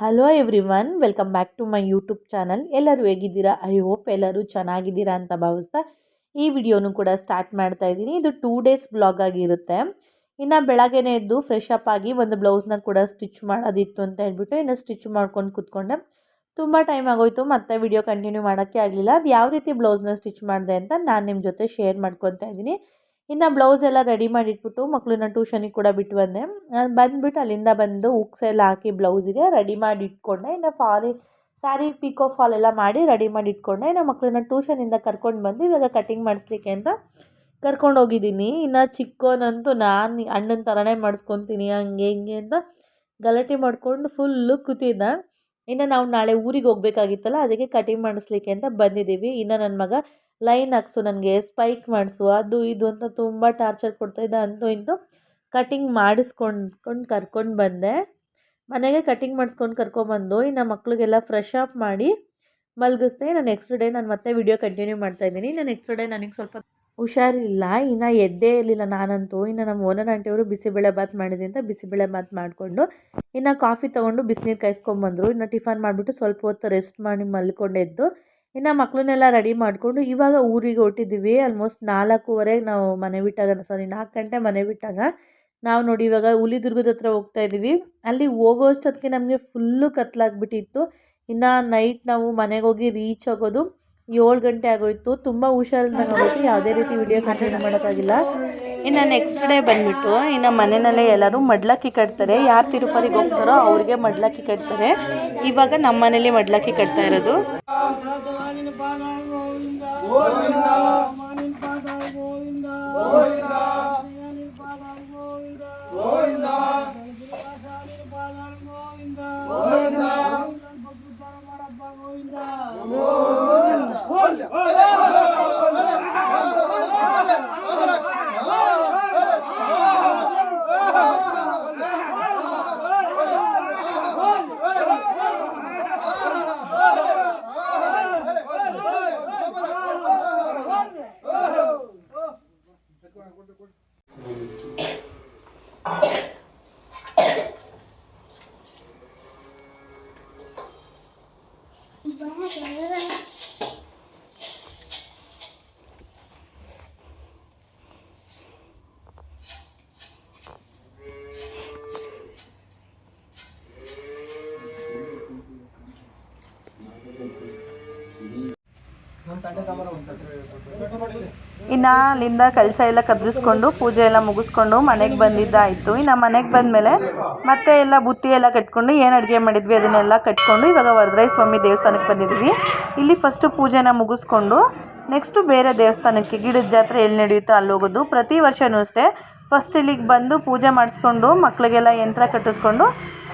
Hello everyone welcome back to my YouTube channel ಎಲ್ಲರೂ ಹೇಗಿದ್ದೀರಾ? I hope ಎಲ್ಲರೂ ಚೆನ್ನಾಗಿದ್ದೀರಾ ಅಂತ ಭಾವಿಸ್ತಾ ಈ ವಿಡಿಯೋನು ಕೂಡ ಸ್ಟಾರ್ಟ್ ಮಾಡ್ತಾ ಇದ್ದೀನಿ. ಇದು ಟೂ ಡೇಸ್ ಬ್ಲಾಗ್ ಆಗಿರುತ್ತೆ. ಇನ್ನು ಬೆಳಗ್ಗೆನೇ ಎದ್ದು ಫ್ರೆಶ್ ಅಪ್ ಆಗಿ ಒಂದು ಬ್ಲೌಸ್ನ ಕೂಡ ಸ್ಟಿಚ್ ಮಾಡೋದಿತ್ತು ಅಂತ ಹೇಳ್ಬಿಟ್ಟು ಇನ್ನು ಸ್ಟಿಚ್ ಮಾಡ್ಕೊಂಡು ಕೂತ್ಕೊಂಡೆ. ತುಂಬ ಟೈಮ್ ಆಗೋಯ್ತು, ಮತ್ತೆ ವಿಡಿಯೋ ಕಂಟಿನ್ಯೂ ಮಾಡೋಕ್ಕೆ ಆಗಲಿಲ್ಲ. ಅದು ಯಾವ ರೀತಿ ಬ್ಲೌಸ್ನ ಸ್ಟಿಚ್ ಮಾಡಿದೆ ಅಂತ ನಾನು ನಿಮ್ಮ ಜೊತೆ ಶೇರ್ ಮಾಡ್ಕೊತಾ ಇದ್ದೀನಿ. ಇನ್ನು ಬ್ಲೌಸ್ ಎಲ್ಲ ರೆಡಿ ಮಾಡಿಟ್ಬಿಟ್ಟು ಮಕ್ಕಳನ್ನ ಟ್ಯೂಷನಿಗೆ ಕೂಡ ಬಿಟ್ಟು ಬಂದೆ. ನಾನು ಬಂದುಬಿಟ್ಟು ಅಲ್ಲಿಂದ ಬಂದು ಉಕ್ಸ್ ಎಲ್ಲ ಹಾಕಿ ಬ್ಲೌಸಿಗೆ ರೆಡಿ ಮಾಡಿ ಇಟ್ಕೊಂಡೆ ಇನ್ನು ಫಾರಿ ಸ್ಯಾರಿ ಪಿಕೋ ಫಾಲ್ ಎಲ್ಲ ಮಾಡಿ ರೆಡಿ ಮಾಡಿ ಇಟ್ಕೊಂಡೆ ಇನ್ನು ಮಕ್ಕಳನ್ನ ಟ್ಯೂಷನಿಂದ ಕರ್ಕೊಂಡು ಬಂದು ಇವಾಗ ಕಟಿಂಗ್ ಮಾಡಿಸ್ಲಿಕ್ಕೆ ಅಂತ ಕರ್ಕೊಂಡು ಹೋಗಿದ್ದೀನಿ. ಇನ್ನು ಚಿಕ್ಕೋನಂತೂ ನಾನು ಅಣ್ಣನ ಥರನೇ ಮಾಡಿಸ್ಕೊತೀನಿ, ಹಂಗೆ ಹಿಂಗೆ ಅಂತ ಗಲಾಟೆ ಮಾಡಿಕೊಂಡು ಫುಲ್ಲು ಕೂತಿದ್ದ. ಇನ್ನು ನಾವು ನಾಳೆ ಊರಿಗೆ ಹೋಗ್ಬೇಕಾಗಿತ್ತಲ್ಲ, ಅದಕ್ಕೆ ಕಟಿಂಗ್ ಮಾಡಿಸ್ಲಿಕ್ಕೆ ಅಂತ ಬಂದಿದ್ದೀವಿ. ಇನ್ನು ನನ್ನ ಮಗ ಲೈನ್ ಹಾಕ್ಸು, ನನಗೆ ಸ್ಪೈಕ್ ಮಾಡಿಸು, ಅದು ಇದು ಅಂತ ತುಂಬ ಟಾರ್ಚರ್ ಕೊಡ್ತಾಯಿದ್ದ ಅಂತೂ ಇಂದು ಕಟಿಂಗ್ ಮಾಡಿಸ್ಕೊಂಡ್ಕೊಂಡು ಕರ್ಕೊಂಡು ಬಂದೆ. ಮನೆಗೆ ಕಟಿಂಗ್ ಮಾಡಿಸ್ಕೊಂಡು ಕರ್ಕೊಂಬಂದು ಇನ್ನು ಮಕ್ಕಳಿಗೆಲ್ಲ ಫ್ರೆಶ್ ಅಪ್ ಮಾಡಿ ಮಲಗಿಸ್ದೆ. ನಾನು ನೆಕ್ಸ್ಟ್ ಡೇ ನಾನು ಮತ್ತೆ ವಿಡಿಯೋ ಕಂಟಿನ್ಯೂ ಮಾಡ್ತಾಯಿದ್ದೀನಿ ನಾನು ನೆಕ್ಸ್ಟ್ ಡೇ ನನಗೆ ಸ್ವಲ್ಪ ಹುಷಾರಿಲ್ಲ, ಇನ್ನು ಎದ್ದೇ ಇರಲಿಲ್ಲ ನಾನಂತೂ. ಇನ್ನು ನಮ್ಮ ಓನರ್ ಆಂಟಿಯವರು ಬಿಸಿಬೇಳೆ ಬಾತ್ ಮಾಡಿದೆ ಅಂತ ಬಿಸಿಬೇಳೆ ಬಾತ್ ಮಾಡಿಕೊಂಡು, ಇನ್ನು ಕಾಫಿ ತೊಗೊಂಡು ಬಿಸಿನೀರು ಕಾಯಿಸ್ಕೊಂಬಂದರು. ಇನ್ನು ಟಿಫನ್ ಮಾಡಿಬಿಟ್ಟು ಸ್ವಲ್ಪ ಹೊತ್ತು ರೆಸ್ಟ್ ಮಾಡಿ ಮಲ್ಕೊಂಡೆದ್ದು ಇನ್ನು ಮಕ್ಕಳನ್ನೆಲ್ಲ ರೆಡಿ ಮಾಡಿಕೊಂಡು ಇವಾಗ ಊರಿಗೆ ಹೊಟ್ಟಿದ್ದೀವಿ ಆಲ್ಮೋಸ್ಟ್ ನಾಲ್ಕೂವರೆಗೆ ನಾವು ಮನೆ ಬಿಟ್ಟಾಗ ಸಾರಿ ನಾಲ್ಕು ಗಂಟೆ ಮನೆ ಬಿಟ್ಟಾಗ ನಾವು ನೋಡಿ ಇವಾಗ ಹುಲಿದುರ್ಗದ ಹತ್ರ ಹೋಗ್ತಾ ಇದ್ದೀವಿ. ಅಲ್ಲಿ ಹೋಗೋ ಅಷ್ಟೊತ್ತಿಗೆ ನಮಗೆ ಫುಲ್ಲು ಕತ್ಲಾಗ್ಬಿಟ್ಟಿತ್ತು. ಇನ್ನು ನೈಟ್ ನಾವು ಮನೆಗೆ ಹೋಗಿ ರೀಚ್ ಆಗೋದು ಏಳು ಗಂಟೆ ಆಗೋಯ್ತು. ತುಂಬ ಹುಷಾರಿಲ್ದಂಗೆ ಆಗೋಯ್ತು ಯಾವುದೇ ರೀತಿ ವಿಡಿಯೋ ಕಂಟಿನ್ಯೂ ಮಾಡೋಕ್ಕಾಗಿಲ್ಲ. ಇನ್ನು ನೆಕ್ಸ್ಟ್ ಡೇ ಬಂದುಬಿಟ್ಟು ಇನ್ನು ಮನೆಯಲ್ಲೇ ಎಲ್ಲರೂ ಮಡ್ಲಕ್ಕಿ ಕಟ್ತಾರೆ. ಯಾರು ತಿರುಪತಿಗೆ ಹೋಗ್ತಾರೋ ಅವ್ರಿಗೆ ಮಡ್ಲಕ್ಕಿ ಕಟ್ತಾರೆ. ಇವಾಗ ನಮ್ಮ ಮನೇಲಿ ಮಡ್ಲಕ್ಕಿ ಕಟ್ತಾ ಇರೋದು. ನಾನು ತಂಡ ಕಾಮರ ಒಂದು ಇನ್ನು ಅಲ್ಲಿಂದ ಕೆಲಸ ಎಲ್ಲ ಕದ್ರಿಸ್ಕೊಂಡು, ಪೂಜೆ ಎಲ್ಲ ಮುಗಿಸ್ಕೊಂಡು ಮನೆಗೆ ಬಂದಿದ್ದಾಯಿತು. ಇನ್ನು ಮನೆಗೆ ಬಂದಮೇಲೆ ಮತ್ತೆ ಎಲ್ಲ ಬುತ್ತಿ ಎಲ್ಲ ಕಟ್ಕೊಂಡು ಏನು ಅಡುಗೆ ಮಾಡಿದ್ವಿ ಅದನ್ನೆಲ್ಲ ಕಟ್ಕೊಂಡು ಇವಾಗ ವರದರಾಯ ಸ್ವಾಮಿ ದೇವಸ್ಥಾನಕ್ಕೆ ಬಂದಿದ್ವಿ ಇಲ್ಲಿ ಫಸ್ಟು ಪೂಜೆನ ಮುಗಿಸ್ಕೊಂಡು ನೆಕ್ಸ್ಟು ಬೇರೆ ದೇವಸ್ಥಾನಕ್ಕೆ ಗಿಡದ ಜಾತ್ರೆ ಎಲ್ಲಿ ನಡೆಯುತ್ತೋ ಅಲ್ಲಿ ಹೋಗೋದು. ಪ್ರತಿ ವರ್ಷವೂ ಅಷ್ಟೇ ಫಸ್ಟ್ ಇಲ್ಲಿಗೆ ಬಂದು ಪೂಜೆ ಮಾಡಿಸ್ಕೊಂಡು ಮಕ್ಕಳಿಗೆಲ್ಲ ಯಂತ್ರ ಕಟ್ಟಿಸ್ಕೊಂಡು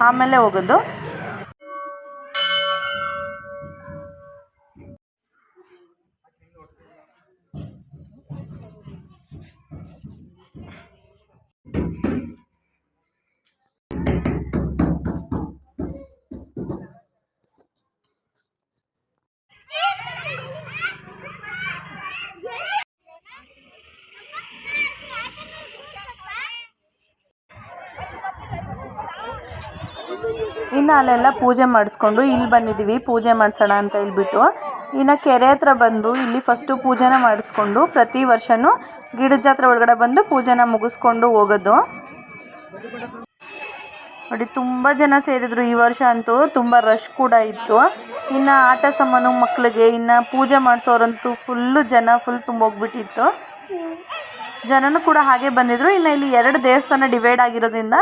ಆಮೇಲೆ ಹೋಗೋದು. ಇನ್ನು ಅಲ್ಲೆಲ್ಲ ಪೂಜೆ ಮಾಡಿಸ್ಕೊಂಡು ಇಲ್ಲಿ ಬಂದಿದ್ದೀವಿ. ಪೂಜೆ ಮಾಡಿಸೋಣ ಅಂತ ಹೇಳ್ಬಿಟ್ಟು. ಇನ್ನು ಕೆರೆ ಹತ್ರ ಬಂದು ಇಲ್ಲಿ ಫಸ್ಟು ಪೂಜೆನ ಮಾಡಿಸ್ಕೊಂಡು ಪ್ರತಿ ವರ್ಷನೂ ಗಿಡ ಜಾತ್ರೆ ಒಳಗಡೆ ಬಂದು ಪೂಜೆನ ಮುಗಿಸ್ಕೊಂಡು ಹೋಗೋದು. ನೋಡಿ, ತುಂಬ ಜನ ಸೇರಿದ್ರು ಈ ವರ್ಷ ಅಂತೂ. ತುಂಬ ರಶ್ ಕೂಡ ಇತ್ತು. ಇನ್ನು ಆಟ ಸಾಮಾನು ಮಕ್ಕಳಿಗೆ ಇನ್ನು ಪೂಜೆ ಮಾಡಿಸೋರಂತೂ ಫುಲ್ಲು ಜನ ಫುಲ್ ತುಂಬೋಗ್ಬಿಟ್ಟಿತ್ತು. ಜನನೂ ಕೂಡ ಹಾಗೆ ಬಂದಿದ್ರು. ಇನ್ನು ಇಲ್ಲಿ ಎರಡು ದೇವಸ್ಥಾನ ಡಿವೈಡ್ ಆಗಿರೋದ್ರಿಂದ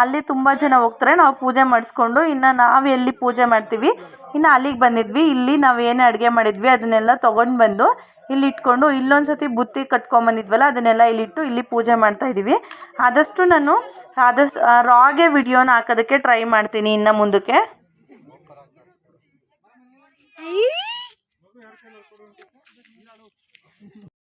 ಅಲ್ಲಿ ತುಂಬ ಜನ ಹೋಗ್ತಾರೆ. ನಾವು ಪೂಜೆ ಮಾಡಿಸ್ಕೊಂಡು ಇನ್ನು ನಾವು ಎಲ್ಲಿ ಪೂಜೆ ಮಾಡ್ತೀವಿ? ಇನ್ನು ಅಲ್ಲಿಗೆ ಬಂದಿದ್ವಿ. ಇಲ್ಲಿ ನಾವು ಏನು ಅಡುಗೆ ಮಾಡಿದ್ವಿ ಅದನ್ನೆಲ್ಲ ತೊಗೊಂಡು ಬಂದು ಇಲ್ಲಿ ಇಟ್ಕೊಂಡು ಇಲ್ಲೊಂದು ಸತಿ ಬುತ್ತಿ ಕಟ್ಕೊಂಬಂದಿದ್ವಲ್ಲ ಅದನ್ನೆಲ್ಲ ಇಲ್ಲಿಟ್ಟು ಇಲ್ಲಿ ಪೂಜೆ ಮಾಡ್ತಾ ಇದ್ದೀವಿ ಆದಷ್ಟು ನಾನು ಆದಷ್ಟು ರಾಗೆ ವಿಡಿಯೋನ ಹಾಕೋದಕ್ಕೆ ಟ್ರೈ ಮಾಡ್ತೀನಿ ಇನ್ನು ಮುಂದಕ್ಕೆ.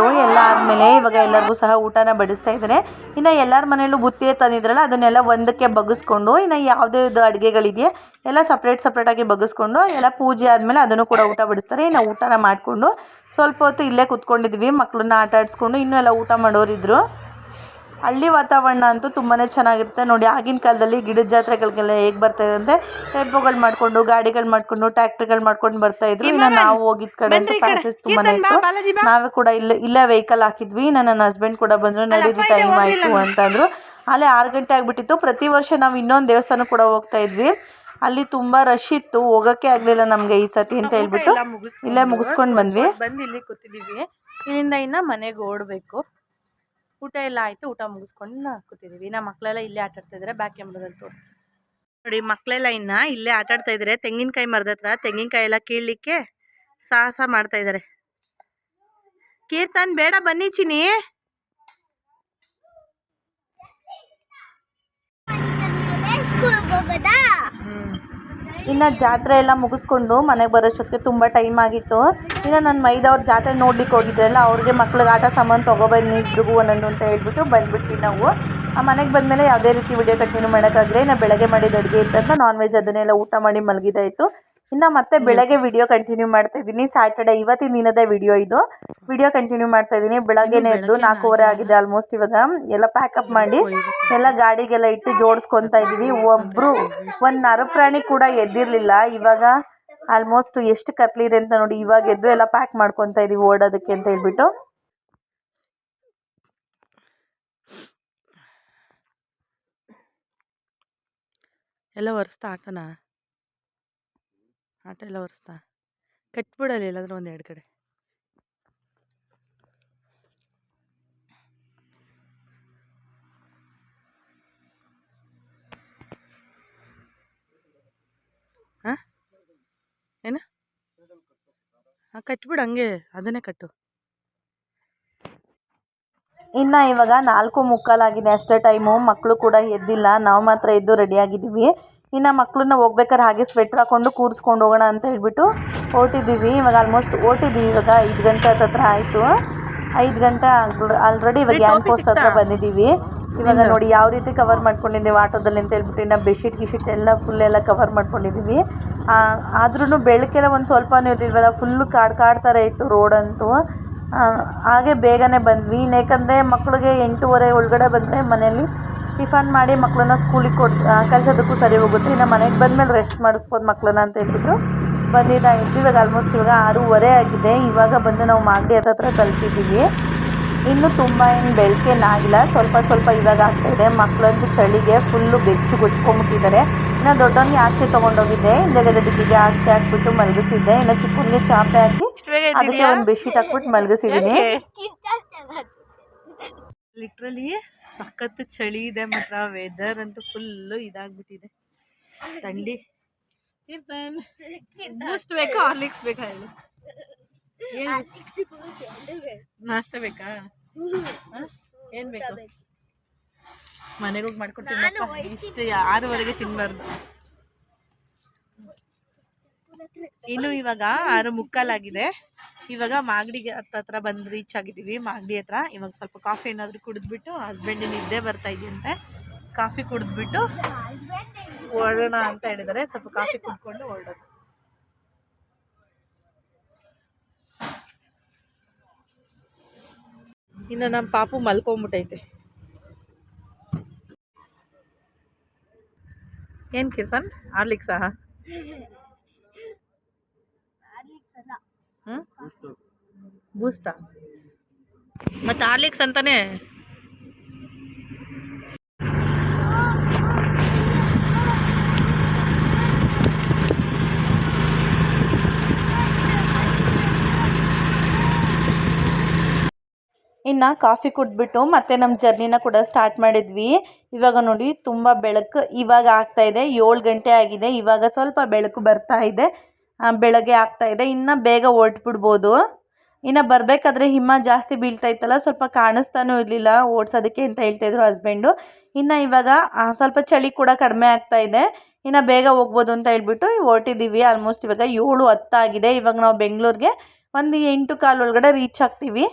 ಮಾಡಿಬಿಟ್ಟು ಎಲ್ಲ ಆದಮೇಲೆ ಇವಾಗ ಎಲ್ಲರಿಗೂ ಸಹ ಊಟನ ಬಡಿಸ್ತಾ ಇದ್ದಾರೆ ಇನ್ನು ಎಲ್ಲರ ಮನೆಯಲ್ಲೂ ಬುತ್ತಿ ತಂದಿದ್ರಲ್ಲ, ಅದನ್ನೆಲ್ಲ ಒಂದಕ್ಕೆ ಬಗ್ಗಿಸ್ಕೊಂಡು ಇನ್ನು ಯಾವುದೇ ಅಡುಗೆಗಳಿದೆಯಾ ಎಲ್ಲ ಸಪ್ರೇಟ್ ಸಪ್ರೇಟಾಗಿ ಬಗ್ಗಿಸ್ಕೊಂಡು ಎಲ್ಲ ಪೂಜೆ ಆದಮೇಲೆ ಅದನ್ನು ಕೂಡ ಊಟ ಬಡಿಸ್ತಾರೆ. ಇನ್ನು ಊಟನ ಮಾಡಿಕೊಂಡು ಸ್ವಲ್ಪ ಹೊತ್ತು ಇಲ್ಲೇ ಕುತ್ಕೊಂಡಿದ್ವಿ ಮಕ್ಕಳನ್ನ ಆಟ ಆಡಿಸ್ಕೊಂಡು ಇನ್ನೂ ಎಲ್ಲ ಊಟ ಮಾಡೋರಿದ್ರು. ಹಳ್ಳಿ ವಾತಾವರಣ ಅಂತೂ ತುಂಬಾ ಚೆನ್ನಾಗಿರುತ್ತೆ. ನೋಡಿ ಆಗಿನ ಕಾಲದಲ್ಲಿ ಗಿಡದ ಜಾತ್ರೆಗಳಿಗೆಲ್ಲ ಹೇಗೆ ಬರ್ತಾಯಿದೆ ಅಂದರೆ ಟೆಂಪೋಗಳು ಮಾಡಿಕೊಂಡು ಗಾಡಿಗಳು ಮಾಡಿಕೊಂಡು ಟ್ಯಾಕ್ಟ್ರಿಗಳು ಮಾಡ್ಕೊಂಡು ಬರ್ತಾಯಿದ್ರು ಇನ್ನು ನಾವು ಹೋಗಿದ್ದ ಕಡೆ ಅಂತೂ ಪ್ಯಾಸೇಜ್ ತುಂಬಾ ಇತ್ತು. ನಾವೇ ಕೂಡ ಇಲ್ಲ ಇಲ್ಲೇ ವೆಹಿಕಲ್ ಹಾಕಿದ್ವಿ. ಇನ್ನು ನನ್ನ ಹಸ್ಬೆಂಡ್ ಕೂಡ ಬಂದರು ನಡೀರಿ ಟೈಮ್ ಆಯಿತು ಅಂತಂದರು. ಅಲ್ಲೇ ಆರು ಗಂಟೆ ಆಗಿಬಿಟ್ಟಿತ್ತು. ಪ್ರತಿ ವರ್ಷ ನಾವು ಇನ್ನೊಂದು ದೇವಸ್ಥಾನ ಕೂಡ ಹೋಗ್ತಾ ಇದ್ವಿ. ಅಲ್ಲಿ ತುಂಬ ರಶ್ ಇತ್ತು. ಹೋಗೋಕ್ಕೆ ಆಗಲಿಲ್ಲ ನಮಗೆ ಈ ಸತಿ ಅಂತ ಹೇಳ್ಬಿಟ್ಟು. ಇಲ್ಲೇ ಮುಗಿಸ್ಕೊಂಡು ಬಂದ್ವಿ. ಬಂದು ಇಲ್ಲಿ ಕೂತಿದ್ದೀವಿ ಇಲ್ಲಿಂದ ಇನ್ನು ಮನೆಗೆ ಓಡಬೇಕು. ಊಟ ಎಲ್ಲ ಆಯಿತು, ಊಟ ಮುಗಿಸ್ಕೊಂಡು ಕೂತಿದ್ದೀವಿ ನಮ್ಮ ಮಕ್ಕಳೆಲ್ಲ ಇಲ್ಲೇ ಆಟ ಆಡ್ತಾ ಇದ್ದಾರೆ ಬ್ಯಾಕ್ ಕ್ಯಾಮ್ರದಲ್ಲಿ ತೋರಿಸ್ತೀನಿ. ನೋಡಿ ಮಕ್ಕಳೆಲ್ಲ ಇನ್ನು ಇಲ್ಲೇ ಆಟ ಆಡ್ತಾ ಇದ್ದಾರೆ ತೆಂಗಿನಕಾಯಿ ಮರದ ಹತ್ರ ತೆಂಗಿನಕಾಯಿ ಎಲ್ಲ ಕೀಳಲಿಕ್ಕೆ ಸಾಹಸ ಮಾಡ್ತಾ ಇದ್ದಾರೆ ಕೀರ್ತನ್, ಬೇಡ ಬನ್ನಿ ಚಿನಿ ಇನ್ನು ಜಾತ್ರೆ ಎಲ್ಲ ಮುಗಿಸ್ಕೊಂಡು ಮನೆಗೆ ಬರೋಷ್ಟೊತ್ತಿಗೆ ತುಂಬ ಟೈಮ್ ಆಗಿತ್ತು. ಇನ್ನು ನನ್ನ ಮೈದವ್ರು ಜಾತ್ರೆ ನೋಡ್ಲಿಕ್ಕೆ ಹೋಗಿದ್ರಲ್ಲ, ಅವ್ರಿಗೆ ಮಕ್ಳಿಗೆ ಆಟ ಸಾಮಾನು ತೊಗೊಬನ್ನಿ, ಇಬ್ರಿಗೂ ಒಂದೊಂದು ಅಂತ ಹೇಳ್ಬಿಟ್ಟು ಬಂದ್ಬಿಟ್ವಿ ನಾವು. ಆ ಮನೆಗೆ ಬಂದಮೇಲೆ ಯಾವುದೇ ರೀತಿ ವಿಡಿಯೋ ಕಂಟಿನ್ಯೂ ಮಾಡೋಕ್ಕಾಗಲಿ ನಾನು ಬೆಳಗ್ಗೆ ಮಾಡಿದ ಅಡುಗೆ ಇತ್ತಂತ ನಾನ್ ವೆಜ್ ಅದನ್ನೆಲ್ಲ ಊಟ ಮಾಡಿ ಮಲಗಿದಾಯಿತು. ಇನ್ನು ಮತ್ತೆ ಬೆಳಗ್ಗೆ ವಿಡಿಯೋ ಕಂಟಿನ್ಯೂ ಮಾಡ್ತಾ ಇದ್ದೀನಿ. ಸ್ಯಾಟರ್ಡೆ ಇವತ್ತಿನ ದಿನದ ವಿಡಿಯೋ ಇದು. ವಿಡಿಯೋ ಕಂಟಿನ್ಯೂ ಮಾಡ್ತಾ ಇದ್ದೀನಿ. ಬೆಳಗ್ಗೆನೇ ಎದ್ದು ನಾಲ್ಕೂವರೆ ಆಗಿದೆ ಆಲ್ಮೋಸ್ಟ್ ಇವಾಗ. ಎಲ್ಲ ಪ್ಯಾಕಪ್ ಮಾಡಿ ಎಲ್ಲ ಗಾಡಿಗೆಲ್ಲ ಇಟ್ಟು ಜೋಡಿಸ್ಕೊತಾ ಇದ್ದೀವಿ ಒಬ್ಬರು ಒಂದು ನರ ಪ್ರಾಣಿ ಕೂಡ ಎದ್ದಿರಲಿಲ್ಲ. ಇವಾಗ ಆಲ್ಮೋಸ್ಟ್ ಎಷ್ಟು ಕತ್ಲಿದೆ ಅಂತ ನೋಡಿ ಇವಾಗ ಎದ್ದು ಎಲ್ಲ ಪ್ಯಾಕ್ ಮಾಡ್ಕೊತಾ ಇದೀವಿ ಓಡೋದಕ್ಕೆ ಅಂತ ಹೇಳ್ಬಿಟ್ಟು. ಎಲ್ಲ ಒರೆಸ್ತಾ ಆಟನ ಆಟ ಎಲ್ಲ ಒರೆಸ್ತಾ? ಎಲ್ಲಾದರೂ ಒಂದು ಎರಡು ಕಡೆ. ಹಾಂ ಏನು? ಹಾಂ ಕಟ್ಬಿಡು ಹಂಗೆ ಅದನ್ನೇ ಕಟ್ಟು. ಇನ್ನು ಇವಾಗ ನಾಲ್ಕು ಮುಕ್ಕಾಲಾಗಿದೆ. ಅಷ್ಟೇ ಟೈಮು. ಮಕ್ಕಳು ಕೂಡ ಎದ್ದಿಲ್ಲ. ನಾವು ಮಾತ್ರ ಎದ್ದು ರೆಡಿಯಾಗಿದ್ದೀವಿ ಇನ್ನು ಮಕ್ಕಳನ್ನ ಹೋಗ್ಬೇಕಾದ್ರೆ ಹಾಗೆ ಸ್ವೆಟ್ರ್ ಹಾಕ್ಕೊಂಡು ಕೂರಿಸ್ಕೊಂಡು ಹೋಗೋಣ ಅಂತ ಹೇಳ್ಬಿಟ್ಟು ಹೊರಟಿದ್ದೀವಿ. ಇವಾಗ ಆಲ್ಮೋಸ್ಟ್ ಹೊರಟಿದ್ದೀವಿ. ಇವಾಗ ಐದು ಗಂಟೆ ಹತ್ತತ್ರ ಆಯಿತು. ಐದು ಗಂಟೆ ಆಲ್ರೆಡಿ ಇವಾಗ ಗ್ಯಾನ್ ಪೋಸ್ಟ್ ಹತ್ರ ಬಂದಿದ್ದೀವಿ. ಇವಾಗ ನೋಡಿ ಯಾವ ರೀತಿ ಕವರ್ ಮಾಡ್ಕೊಂಡಿದ್ದೀವಿ ಆಟೋದಲ್ಲಿ ಅಂತ ಹೇಳ್ಬಿಟ್ಟು. ಇನ್ನು ಬೆಡ್ಶೀಟ್ ಗಿಶೀಟ್ ಎಲ್ಲ ಫುಲ್ ಎಲ್ಲ ಕವರ್ ಮಾಡ್ಕೊಂಡಿದ್ದೀವಿ. ಆದ್ರೂ ಬೆಳಕೆಲ್ಲ ಒಂದು ಸ್ವಲ್ಪನೂ ಇರಲಿಲ್ವಲ್ಲ. ಫುಲ್ಲು ಕಾಡು ಕಾಡ್ತಾರೆ ಇತ್ತು ರೋಡಂತೂ ಹಾಗೆ ಬೇಗನೆ ಬಂದ್ವಿ. ಯಾಕಂದರೆ ಮಕ್ಕಳಿಗೆ ಎಂಟೂವರೆ ಒಳಗಡೆ ಬಂದರೆ ಮನೆಯಲ್ಲಿ ಟಿಫನ್ ಮಾಡಿ ಮಕ್ಕಳನ್ನ ಸ್ಕೂಲಿಗೆ ಕೊಡ್ ಕಳ್ಸೋದಕ್ಕೂ ಸರಿ ಹೋಗುತ್ತೆ. ಇನ್ನು ಮನೆಗೆ ಬಂದಮೇಲೆ ರೆಸ್ಟ್ ಮಾಡಿಸ್ಬೋದು ಮಕ್ಕಳನ್ನ ಅಂತ ಹೇಳ್ಬಿಟ್ಟು ಬಂದಿದ್ದಾಯಿತು ಇವಾಗ ಆಲ್ಮೋಸ್ಟ್ ಇವಾಗ ಆರೂವರೆ ಆಗಿದೆ. ಇವಾಗ ಬಂದು ನಾವು ಮಾಗಡಿ ಹತ್ತತ್ರ ತಲುಪಿದ್ದೀವಿ. ಇನ್ನೂ ತುಂಬ ಏನು ಬೆಳಕೇನಾಗಿಲ್ಲ ಸ್ವಲ್ಪ ಸ್ವಲ್ಪ ಇವಾಗ ಆಗ್ತಾಯಿದೆ ಮಕ್ಕಳಂತೂ ಚಳಿಗೆ ಫುಲ್ಲು ಬೆಚ್ಚು ಗೊಚ್ಕೊಂಬಿಟ್ಟಿದ್ದಾರೆ ಇನ್ನು ದೊಡ್ಡವನಿಗೆ ಹಾಸಿಗೆ ತೊಗೊಂಡೋಗಿದ್ದೆ. ಹಿಂದೆಗಡೆ ದಿಕ್ಕಿಗೆ ಹಾಸಿಗೆ ಹಾಕ್ಬಿಟ್ಟು ಮಲಗಿಸಿದ್ದೆ. ಇನ್ನು ಚಿಕ್ಕನಿಗೆ ಚಾಪೆ ಹಾಕಿ ಅದಕ್ಕೆ ಒಂದು ಬೆಡ್ಶೀಟ್ ಹಾಕ್ಬಿಟ್ಟು ಮಲಗಿಸಿದ್ದೀನಿ ಲಿಟ್ರಲಿ ಸಖತ್ ಚಳಿ ಇದೆ ಮಾತ್ರ ವೆದರ್ ಅಂತೂ ಫುಲ್ಲು ಇದಾಗ್ಬಿಟ್ಟಿದೆ. ಥಂಡಿ. ಬೂಸ್ಟ್ ಬೇಕಾ ಹಾರ್ಲಿಕ್ಸ್ ಬೇಕಾ ಹೇಳಿ? ನಾಷ್ಟ ಬೇಕಾ? ಏನು ಬೇಕು? ಮನೆಗೆ ಹೋಗಿ ಮಾಡ್ಕೊಡ್ತೀನಿ ಇಷ್ಟು ಯಾರವರೆಗೆ ತಿನ್ನಬಾರ್ದು ಇನ್ನು ಇವಾಗ ಆರು ಮುಕ್ಕಾಲಾಗಿದೆ. ಇವಾಗ ಮಾಗಡಿಗೆ ಹತ್ರ ಬಂದು ರೀಚ್ ಆಗಿದ್ದೀವಿ. ಮಾಗಡಿ ಹತ್ರ. ಇವಾಗ ಸ್ವಲ್ಪ ಕಾಫಿ ಏನಾದರೂ ಕುಡಿದ್ಬಿಟ್ಟು ಹಸ್ಬೆಂಡ್ ನಿದ್ದೆ ಬರ್ತಾ ಇದೆಯಂತೆ. ಕಾಫಿ ಕುಡಿದ್ಬಿಟ್ಟು ಹೊರಡೋಣ ಅಂತ ಹೇಳಿದರೆ ಸ್ವಲ್ಪ ಕಾಫಿ ಕುಡ್ಕೊಂಡು ಹೊರಡೋದು ಇನ್ನು ನಮ್ಮ ಪಾಪು ಮಲ್ಕೊಂಬಿಟ್ಟೈತೆ. ಏನು ಕೀರ್ತನ್? ಆರ್ಲಿಕ್ಸಾ ಹ್ಞೂ ಬೂಸ್ಟಾ ಮತ್ತು ಆರ್ಲಿಕ್ಸ್ ಅಂತಾನೆ? ಇನ್ನು ಕಾಫಿ ಕುಡಿದ್ಬಿಟ್ಟು ಮತ್ತೆ ನಮ್ಮ ಜರ್ನಿನ ಕೂಡ ಸ್ಟಾರ್ಟ್ ಮಾಡಿದ್ವಿ. ಇವಾಗ ನೋಡಿ ತುಂಬ ಬೆಳಕು ಇವಾಗ ಆಗ್ತಾ ಇದೆ. ಏಳು ಗಂಟೆ ಆಗಿದೆ. ಇವಾಗ ಸ್ವಲ್ಪ ಬೆಳಕು ಬರ್ತಾ ಇದೆ. ಬೆಳಗ್ಗೆ ಆಗ್ತಾ ಇದೆ. ಇನ್ನು ಬೇಗ ಹೊರ್ಟ್ಬಿಡ್ಬೋದು. ಇನ್ನು ಬರಬೇಕಾದ್ರೆ ಹಿಮ ಜಾಸ್ತಿ ಬೀಳ್ತಾ ಇತ್ತಲ್ಲ, ಸ್ವಲ್ಪ ಕಾಣಿಸ್ತಾನೂ ಇರಲಿಲ್ಲ ಓಡಿಸೋದಕ್ಕೆ ಅಂತ ಹೇಳ್ತಾಯಿದ್ರು ಹಸ್ಬೆಂಡು ಇನ್ನು ಇವಾಗ ಸ್ವಲ್ಪ ಚಳಿ ಕೂಡ ಕಡಿಮೆ ಆಗ್ತಾ ಇದೆ. ಇನ್ನು ಬೇಗ ಹೋಗ್ಬೋದು ಅಂತ ಹೇಳ್ಬಿಟ್ಟು ಹೊರಟಿದ್ದೀವಿ ಆಲ್ಮೋಸ್ಟ್ ಇವಾಗ ಏಳು ಹತ್ತಾಗಿದೆ. ಇವಾಗ ನಾವು ಬೆಂಗಳೂರಿಗೆ ಒಂದು ಎಂಟು ಕಾಲು ಒಳಗಡೆ ರೀಚ್ ಆಗ್ತೀವಿ.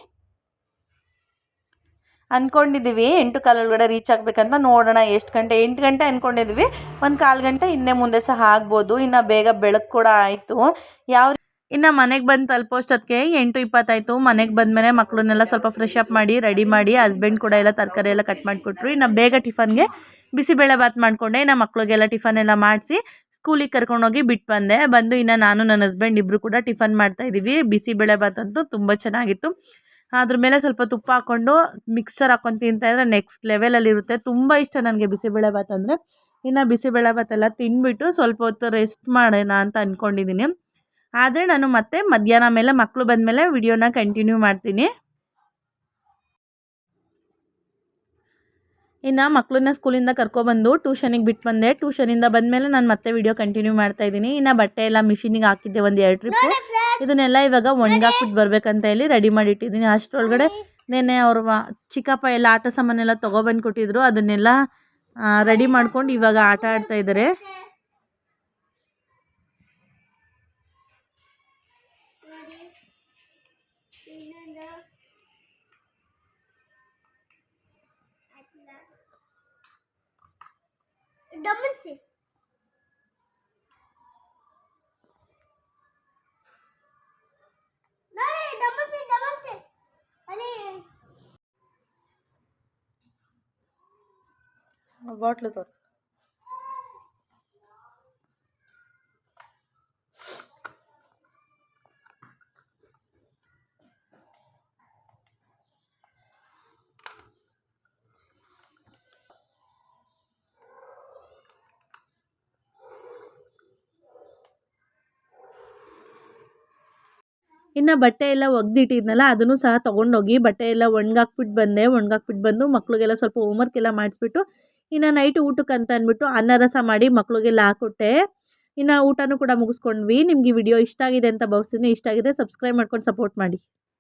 ಅಂದ್ಕೊಂಡಿದ್ದೀವಿ ಎಂಟು ಕಾಲು ಒಳಗಡೆ ರೀಚ್ ಆಗಬೇಕಂತ ನೋಡೋಣ ಎಷ್ಟು ಗಂಟೆ, ಎಂಟು ಗಂಟೆ ಅಂದ್ಕೊಂಡಿದ್ದೀವಿ ಒಂದು ಕಾಲು ಗಂಟೆ ಹಿಂದೆ ಮುಂದೆ ಸಹ ಆಗ್ಬೋದು. ಇನ್ನು ಬೇಗ ಬೆಳಕು ಕೂಡ ಆಯಿತು. ಯಾವ ಇನ್ನು ಮನೆಗೆ ಬಂದು ತಲುಪೋಷ್ಟೊತ್ತಿಗೆ ಎಂಟು ಇಪ್ಪತ್ತಾಯಿತು. ಮನೆಗೆ ಬಂದಮೇಲೆ ಮಕ್ಕಳನ್ನೆಲ್ಲ ಸ್ವಲ್ಪ ಫ್ರೆಶ್ ಅಪ್ ಮಾಡಿ ರೆಡಿ ಮಾಡಿ ಹಸ್ಬೆಂಡ್ ಕೂಡ ಎಲ್ಲ ತರಕಾರಿ ಎಲ್ಲ ಕಟ್ ಮಾಡಿಕೊಟ್ರು ಇನ್ನು ಬೇಗ ಟಿಫನ್ಗೆ ಬಿಸಿಬೇಳೆ ಬಾತ್ ಮಾಡಿಕೊಂಡೆ. ಇನ್ನು ಮಕ್ಕಳಿಗೆಲ್ಲ ಟಿಫನ್ ಎಲ್ಲ ಮಾಡಿಸಿ ಸ್ಕೂಲಿಗೆ ಕರ್ಕೊಂಡೋಗಿ ಬಿಟ್ಟು ಬಂದೆ. ಬಂದು ಇನ್ನು ನಾನು, ನನ್ನ ಹಸ್ಬೆಂಡ್ ಇಬ್ಬರು ಕೂಡ ಟಿಫನ್ ಮಾಡ್ತಾಯಿದ್ದೀವಿ ಬಿಸಿಬೇಳೆ ಭಾತ್ ಅಂತೂ ತುಂಬ ಚೆನ್ನಾಗಿತ್ತು. ಅದ್ರ ಮೇಲೆ ಸ್ವಲ್ಪ ತುಪ್ಪ ಹಾಕ್ಕೊಂಡು ಮಿಕ್ಸರ್ ಹಾಕ್ಕೊಂಡು ತಿಂತಾಯಿದ್ರೆ ನೆಕ್ಸ್ಟ್ ಲೆವೆಲಲ್ಲಿರುತ್ತೆ ತುಂಬ ಇಷ್ಟ ನನಗೆ ಬಿಸಿಬೇಳೆ ಭಾತ್ ಅಂದರೆ. ಇನ್ನು ಬಿಸಿಬೇಳೆ ಭಾತ್ ಎಲ್ಲ ತಿಂದ್ಬಿಟ್ಟು ಸ್ವಲ್ಪ ಹೊತ್ತು ರೆಸ್ಟ್ ಮಾಡೋಣ ಅಂತ ಅಂದ್ಕೊಂಡಿದ್ದೀನಿ ಆದರೆ ನಾನು ಮತ್ತೆ ಮಧ್ಯಾಹ್ನ ಮೇಲೆ ಮಕ್ಕಳು ಬಂದಮೇಲೆ ವಿಡಿಯೋನ ಕಂಟಿನ್ಯೂ ಮಾಡ್ತೀನಿ. ಇನ್ನು ಮಕ್ಕಳನ್ನ ಸ್ಕೂಲಿಂದ ಕರ್ಕೊಬಂದು ಟ್ಯೂಷನಿಗೆ ಬಿಟ್ಟು ಬಂದೆ. ಟ್ಯೂಷನಿಂದ ಬಂದಮೇಲೆ ನಾನು ಮತ್ತೆ ವಿಡಿಯೋ ಕಂಟಿನ್ಯೂ ಮಾಡ್ತಾ ಇದ್ದೀನಿ. ಇನ್ನು ಬಟ್ಟೆ ಎಲ್ಲ ಮಿಷಿನಿಗೆ ಹಾಕಿದ್ದೆ ಒಂದು ಎರಡು ಟ್ರಿಪ್ಪು ಇದನ್ನೆಲ್ಲ ಇವಾಗ ಒಣಗಾಕ್ಬಿಟ್ಟು ಬರಬೇಕಂತ ಹೇಳಿ ರೆಡಿ ಮಾಡಿಟ್ಟಿದ್ದೀನಿ. ಅಷ್ಟರೊಳಗಡೆ ನೆನ್ನೆ ಅವರು ಚಿಕ್ಕಪ್ಪ ಎಲ್ಲ ಆಟ ಸಾಮಾನೆಲ್ಲ ತೊಗೊಬಂದು ಕೊಟ್ಟಿದ್ರು ಅದನ್ನೆಲ್ಲ ರೆಡಿ ಮಾಡ್ಕೊಂಡು ಇವಾಗ ಆಟ ಆಡ್ತಾ ಇದ್ದಾರೆ दमन से नहीं दमन से दमन से अरे బాట్లు తోస్తాను ಇನ್ನು ಬಟ್ಟೆ ಎಲ್ಲ ಒಗ್ದಿಟ್ಟಿದ್ನಲ್ಲ, ಅದನ್ನು ಸಹ ತೊಗೊಂಡೋಗಿ ಬಟ್ಟೆ ಎಲ್ಲ ಒಣಗಾಕ್ಬಿಟ್ಟು ಬಂದೆ. ಒಣಗಾಕ್ಬಿಟ್ಟು ಬಂದು ಮಕ್ಕಳಿಗೆಲ್ಲ ಸ್ವಲ್ಪ ಹೋಮ್ವರ್ಕ್ ಎಲ್ಲ ಮಾಡಿಸ್ಬಿಟ್ಟು, ಇನ್ನು ನೈಟ್ ಊಟಕ್ಕೆ ಅಂತ ಅಂದ್ಬಿಟ್ಟು ಅನ್ನ ರಸ ಮಾಡಿ ಮಕ್ಕಳಿಗೆಲ್ಲ ಹಾಕೊಟ್ಟೆ. ಇನ್ನು ಊಟನೂ ಕೂಡ ಮುಗಿಸ್ಕೊಂಡ್ವಿ. ನಿಮಗೆ ವಿಡಿಯೋ ಇಷ್ಟ ಆಗಿದೆ ಅಂತ ಭಾವಿಸ್ತೀನಿ. ಇಷ್ಟ ಆಗಿದೆ ಸಬ್ಸ್ಕ್ರೈಬ್ ಮಾಡ್ಕೊಂಡು ಸಪೋರ್ಟ್ ಮಾಡಿ.